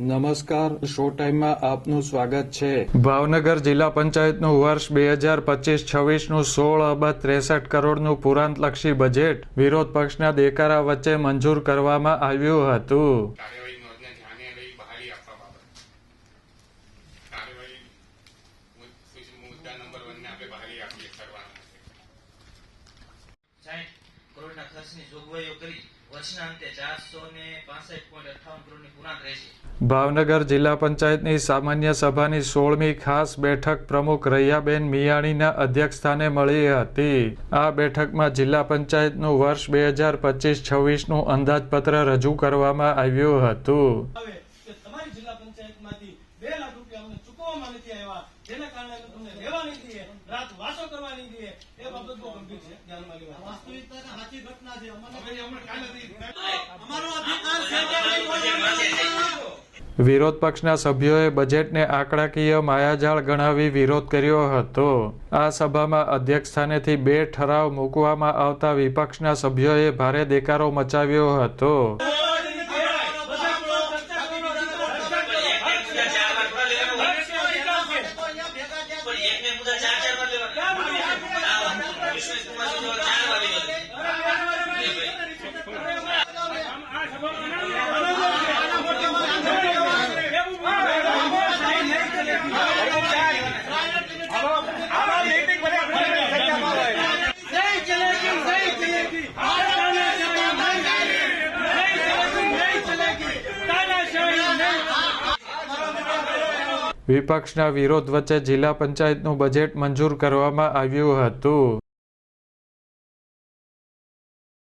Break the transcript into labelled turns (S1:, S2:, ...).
S1: નમસ્કાર, શો ટાઈમમાં આપનું સ્વાગત છે.
S2: ભાવનગર જિલ્લા પંચાયતનું વર્ષ બે હજાર પચીસ છવ્વીસનું સોળ અબજ ત્રેસઠ કરોડનું પુરાંતલક્ષી બજેટ વિરોધ પક્ષના દેકારા વચ્ચે મંજૂર કરવામાં આવ્યું હતું.
S3: કરોડની પુરાંત રહેશે.
S2: ભાવનગર જિલ્લા પંચાયતની સામાન્ય સભાની સોળમી ખાસ બેઠક પ્રમુખ રૈયાબેન મિયાણીના અધ્યક્ષસ્થાને મળી હતી. આ બેઠકમાં જિલ્લા પંચાયતનું વર્ષ બે હજાર પચીસ છવ્વીસનું અંદાજપત્ર રજૂ કરવામાં આવ્યું હતું.
S4: આવે કે તમારી જિલ્લા પંચાયતમાંથી બે લાખ રૂપિયા અમને ચૂકવવામાં નથી આવ્યા જેના કારણે તમને રહેવા નહીં રાત વાસો કરવા નહીં દઈએ એ બાબત બહુ ગંભીર છે ધ્યાનમાં લેવા વાસ્તવિકતા સાચી ઘટના છે. અમારો અધિકાર
S2: વિરોધ પક્ષના સભ્યોએ બજેટને આંકડાકીય માયાજાળ ગણાવી વિરોધ કર્યો હતો. આ સભામાં અધ્યક્ષ સ્થાનેથી બે ઠરાવ મૂકવામાં આવતા વિપક્ષના સભ્યોએ ભારે દેકારો મચાવ્યો હતો. વિપક્ષના વિરોધ વચ્ચે જિલ્લા પંચાયતનું બજેટ મંજૂર કરવામાં આવ્યું હતું.